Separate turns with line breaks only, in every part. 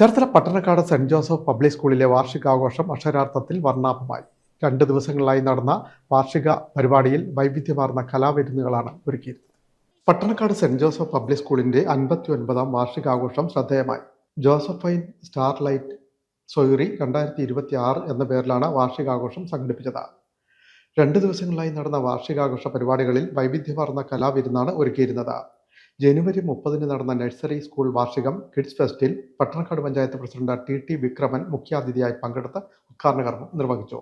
Cherthala Pattanakkad saint Joseph public സ്കൂളിലെ വാർഷികാഘോഷം അക്ഷരാർത്ഥത്തിൽ വർണാഭമായി. രണ്ട് ദിവസങ്ങളിലായി നടന്ന വാർഷിക പരിപാടിയിൽ വൈവിധ്യമാർന്ന കലാവിരുന്നുകളാണ് ഒരുക്കിയിരുന്നത്. പട്ടണക്കാട് സെന്റ് ജോസഫ് പബ്ലിക് സ്കൂളിന്റെ അൻപത്തി ഒൻപതാം വാർഷികാഘോഷം ശ്രദ്ധേയമായി. ജോസഫൈൻ സ്റ്റാർലൈറ്റ് സൊയറി രണ്ടായിരത്തി ഇരുപത്തി ആറ് എന്ന പേരിലാണ് വാർഷികാഘോഷം സംഘടിപ്പിച്ചത്. രണ്ട് ദിവസങ്ങളിലായി നടന്ന വാർഷികാഘോഷ പരിപാടികളിൽ വൈവിധ്യമാർന്ന കലാവിരുന്നാണ് ഒരുക്കിയിരുന്നത്. ജനുവരി മുപ്പതിന് നടന്ന നഴ്സറി സ്കൂൾ വാർഷികം kids ഫെസ്റ്റിൽ Pattanakkad panchayat president T T Vikraman മുഖ്യാതിഥിയായി പങ്കെടുത്ത് ഉദ്ഘാടന കർമ്മം നിർവഹിച്ചു.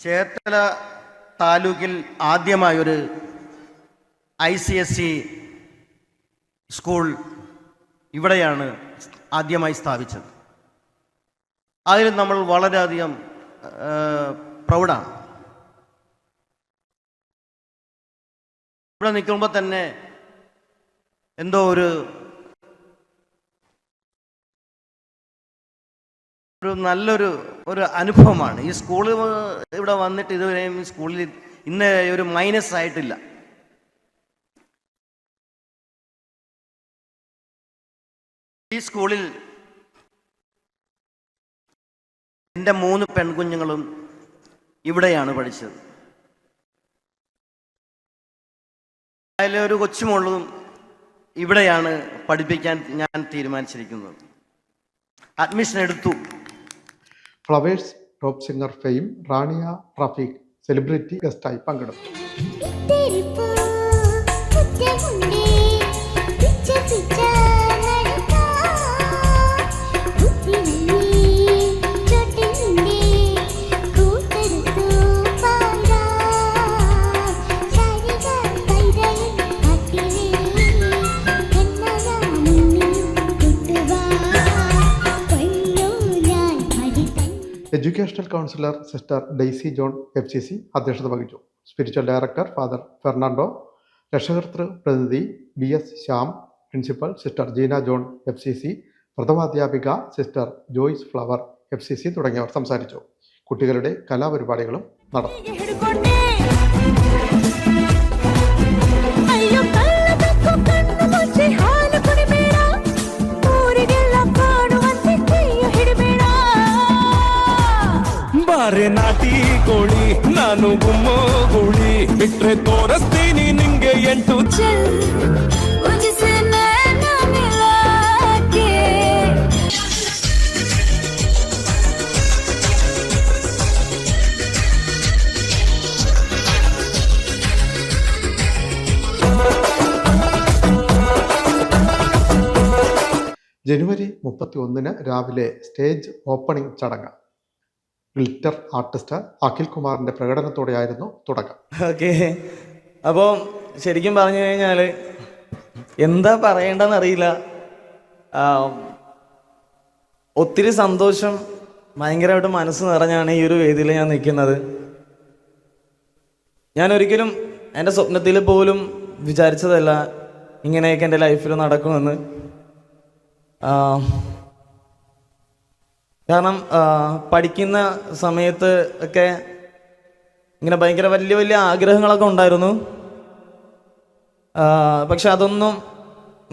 ചേർത്തല താലൂക്കിൽ ആദ്യമായൊരു I C S C school ഇവിടെയാണ് ആദ്യമായി സ്ഥാപിച്ചത്. അതിൽ നമ്മൾ വളരെയധികം പ്രൗഢാണ് ഇവിടെ നിൽക്കുമ്പോൾ തന്നെ എന്തോ ഒരു ഒരു നല്ലൊരു ഒരു അനുഭവമാണ്. ഈ സ്കൂളിൽ ഇവിടെ വന്നിട്ട് ഇതുവരെയും ഈ സ്കൂളിൽ ഇന്ന് ഒരു മൈനസ് ആയിട്ടില്ല. ഈ സ്കൂളിൽ എന്റെ മൂന്ന് പെൺകുഞ്ഞുങ്ങളും ഇവിടെയാണ് പഠിച്ചത്. അതിലെ ഒരു ഇവിടെയാണ് പഠിപ്പിക്കാൻ ഞാൻ തീരുമാനിച്ചിരിക്കുന്നത്. അഡ്മിഷൻ എടുത്തു.
Flowers top singer fame Rania Rafeeq celebrity ഗസ്റ്റായി പങ്കെടുത്തു.
तेरे
educational counsellor sister Daisy John F C C അധ്യക്ഷത വഹിച്ചു. Spiritual director father Fernando. രക്ഷകർത്തൃ പ്രതിനിധി B S Shyam. Principal sister Jeena John F C C പ്രഥമാധ്യാപിക sister Joyce Flower F C C തുടങ്ങിയവർ സംസാരിച്ചു. കുട്ടികളുടെ കലാപരിപാടികളും നടന്നു.
ಮಾರೆ ನಾಟಿ ಕೋಳಿ ನಾನು ಗುಮ್ಮೋ ಗುಳಿ. ಬಿಟ್ರೆ ತೋರಿಸ್ತೀನಿ ನಿಂಗೆ ಎಂಟು
ജനുവരി മുപ്പത്തി ഒന്നിന് രാവിലെ സ്റ്റേജ് ഓപ്പണിംഗ് ചടങ്ങ്. ഗ്ലിറ്റർ ആർട്ടിസ്റ്റ് അഖിൽ കുമാറിന്റെ പ്രകടനത്തോടെയായിരുന്നു തുടക്കം.
ഓക്കെ. അപ്പോൾ ശരിക്കും പറഞ്ഞു കഴിഞ്ഞാൽ എന്താ പറയേണ്ടതെന്ന് അറിയില്ല ഒത്തിരി സന്തോഷം ഭയങ്കരമായിട്ട് മനസ്സ് നിറഞ്ഞാണ് ഈ ഒരു വേദിയിൽ ഞാൻ നിൽക്കുന്നത്. ഞാൻ ഒരിക്കലും എന്റെ സ്വപ്നത്തിൽ പോലും വിചാരിച്ചതല്ല ഇങ്ങനെയൊക്കെ എന്റെ ലൈഫിൽ നടക്കുമെന്ന്. കാരണം പഠിക്കുന്ന സമയത്ത് ഒക്കെ ഇങ്ങനെ ഭയങ്കര വലിയ വലിയ ആഗ്രഹങ്ങളൊക്കെ ഉണ്ടായിരുന്നു. പക്ഷെ അതൊന്നും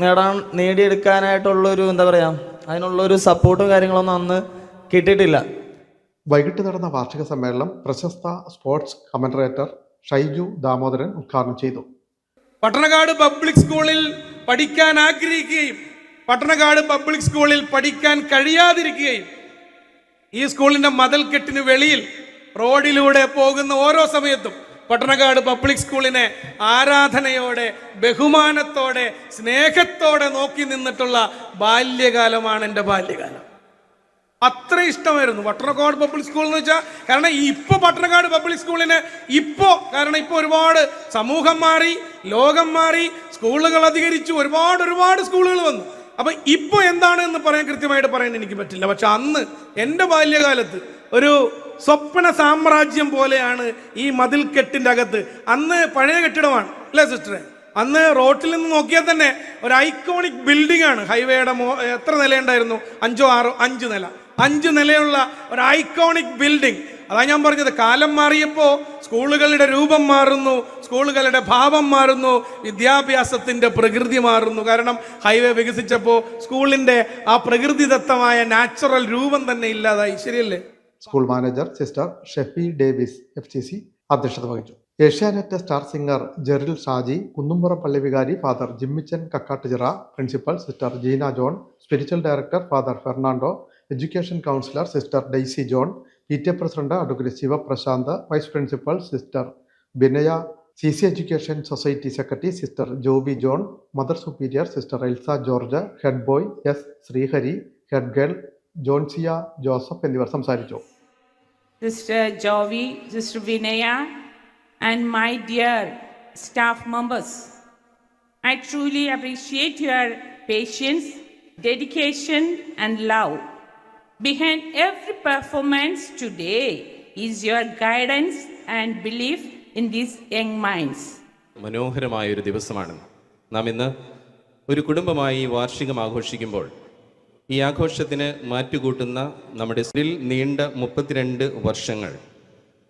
നേടാൻ നേടിയെടുക്കാനായിട്ടുള്ളൊരു എന്താ പറയുക അതിനുള്ളൊരു സപ്പോർട്ടും കാര്യങ്ങളൊന്നും അന്ന് കിട്ടിയിട്ടില്ല.
വൈകിട്ട് നടന്ന വാർഷിക സമ്മേളനം പ്രശസ്ത സ്പോർട്സ് കമന്ററേറ്റർ ഷൈജു ദാമോദരൻ ഉദ്ഘാടനം ചെയ്തു.
പട്ടണക്കാട് പബ്ലിക് സ്കൂളിൽ പഠിക്കാൻ ആഗ്രഹിക്കുകയും പട്ടണക്കാട് പബ്ലിക് സ്കൂളിൽ പഠിക്കാൻ കഴിയാതിരിക്കുകയും ഈ സ്കൂളിന്റെ മതിൽക്കെട്ടിന് വെളിയിൽ റോഡിലൂടെ പോകുന്ന ഓരോ സമയത്തും പട്ടണക്കാട് പബ്ലിക് സ്കൂളിനെ ആരാധനയോടെ ബഹുമാനത്തോടെ സ്നേഹത്തോടെ നോക്കി നിന്നിട്ടുള്ള ബാല്യകാലമാണ് എന്റെ ബാല്യകാലം. അത്ര ഇഷ്ടമായിരുന്നു പട്ടണക്കാട് പബ്ലിക് സ്കൂൾ എന്ന് വെച്ചാൽ കാരണം ഇപ്പൊ പട്ടണക്കാട് പബ്ലിക് സ്കൂളിന് ഇപ്പോ കാരണം ഇപ്പോൾ ഒരുപാട് സമൂഹം മാറി ലോകം മാറി സ്കൂളുകൾ അധികരിച്ചു ഒരുപാട് ഒരുപാട് സ്കൂളുകൾ വന്നു. അപ്പൊ ഇപ്പൊ എന്താണ് എന്ന് പറയാൻ കൃത്യമായിട്ട് പറയാൻ എനിക്ക് പറ്റില്ല. പക്ഷെ അന്ന് എന്റെ ബാല്യകാലത്ത് ഒരു സ്വപ്ന സാമ്രാജ്യം പോലെയാണ് ഈ മതിൽക്കെട്ടിന്റെ അകത്ത്. അന്ന് പഴയ കെട്ടിടമാണ് അല്ലേ സിസ്റ്ററെ? അന്ന് റോട്ടിൽ നിന്ന് നോക്കിയാൽ തന്നെ ഒരു ഐക്കോണിക് ബിൽഡിംഗ് ആണ്. ഹൈവേയുടെ മോ എത്ര നിലയുണ്ടായിരുന്നു? അഞ്ചോ ആറോ? അഞ്ച് നില. അഞ്ച് നിലയുള്ള ഒരു ഐക്കോണിക് ബിൽഡിംഗ് അതാ ഞാൻ പറഞ്ഞത് കാലം മാറിയപ്പോൾ സ്കൂളുകളുടെ രൂപം മാറുന്നു സ്കൂളുകളുടെ ഭാവം മാറുന്നു വിദ്യാഭ്യാസത്തിന്റെ പ്രകൃതി മാറുന്നു. കാരണം ഹൈവേ വികസിച്ചപ്പോൾ സ്കൂളിന്റെ ആ പ്രകൃതിദത്തമായ നാച്ചുറൽ രൂപം തന്നെ ഇല്ലാതായി. ശരിയല്ലേ?
School manager sister Shefi Davis F C C അധ്യക്ഷത വഹിച്ചു. ഏഷ്യാനെറ്റ് സ്റ്റാർ സിംഗർ ജെറിൽ ഷാജി കുന്നുംപുറ പള്ളി വികാരി father Jimmichan Kakkattuchira principal sister Jeena John spiritual director father Fernando education counsellor sister Daisy John T A president advocate Sivaprasanth vice principal sister Binaya C C education society secretary sister Joby John mother superior sister Elsa George head boy S Sreehari head girl Johnsia Joseph എന്നിവർ സംസാരിച്ചു
Sister ജോവി Sister Vinaya, and my dear staff members. I truly appreciate your patience, dedication, and love. Behind every performance today is your guidance and belief in these young minds.
മനോഹരമായൊരു ദിവസമാണ്. നാം ഇന്ന് ഒരു കുടുംബമായി വാർഷികം ആഘോഷിക്കുമ്പോൾ ഈ ആഘോഷത്തിന് മാറ്റുകൂട്ടുന്ന നമ്മുടെ സ്റ്റിൽ നീണ്ട മുപ്പത്തിരണ്ട് വർഷങ്ങൾ.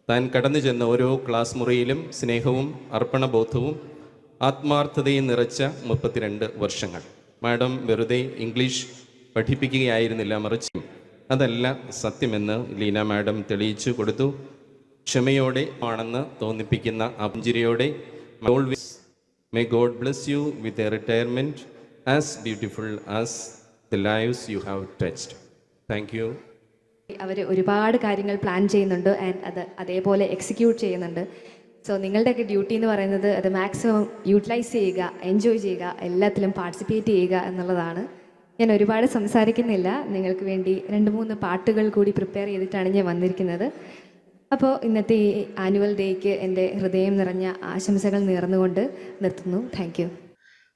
താൻ കടന്നു ചെന്ന ഓരോ ക്ലാസ് മുറിയിലും സ്നേഹവും അർപ്പണബോധവും ആത്മാർത്ഥതയും നിറച്ച മുപ്പത്തിരണ്ട് വർഷങ്ങൾ. മാഡം വെറുതെ ഇംഗ്ലീഷ് പഠിപ്പിക്കുകയായിരുന്നില്ല മറിച്ച് അതല്ല സത്യമെന്ന് ലീന മാഡം തെളിയിച്ചു കൊടുത്തു. ക്ഷമയോടെ ആണെന്ന് തോന്നിപ്പിക്കുന്ന അഞ്ചിരിയോടെ may God bless you with a retirement as beautiful as the lives you have touched thank you
അവർ ഒരുപാട് കാര്യങ്ങൾ പ്ലാൻ ചെയ്യുന്നുണ്ട് ആൻഡ് അത് അതേപോലെ എക്സിക്യൂട്ട് ചെയ്യുന്നുണ്ട്. സോ നിങ്ങളുടെയൊക്കെ ഡ്യൂട്ടി എന്ന് പറയുന്നത് അത് മാക്സിമം യൂട്ടിലൈസ് ചെയ്യുക എൻജോയ് ചെയ്യുക എല്ലാത്തിലും പാർട്ടിസിപ്പേറ്റ് ചെയ്യുക എന്നുള്ളതാണ്. ഞാൻ ഒരുപാട് സംസാരിക്കുന്നില്ല. നിങ്ങൾക്ക് വേണ്ടി രണ്ട് മൂന്ന് പാട്ടുകൾ കൂടി പ്രിപ്പയർ ചെയ്തിട്ടാണ് ഞാൻ വന്നിരിക്കുന്നത്. അപ്പോൾ ഇന്നത്തെ ഈ ആനുവൽ ഡേക്ക് എന്റെ ഹൃദയം നിറഞ്ഞ ആശംസകൾ നേർന്നുകൊണ്ട് നിർത്തുന്നു. താങ്ക് യു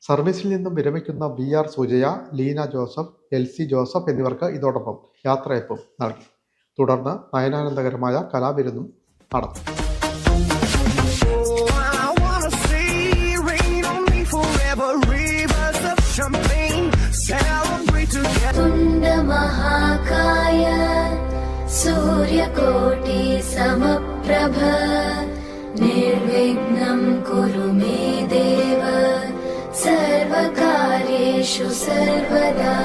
സർവീസിൽ നിന്നും വിരമിക്കുന്ന B R Sujaya Leena Joseph L C Joseph എന്നിവർക്ക് ഇതോടൊപ്പം യാത്രയപ്പും നൽകി. തുടർന്ന് നയനാനന്ദകരമായ കലാവിരുന്നും നടന്നു.
I
सूर्यकोटि समप्रभ निर्विघ्नं कुरु मे देव। सर्वकार्येषु सर्वदा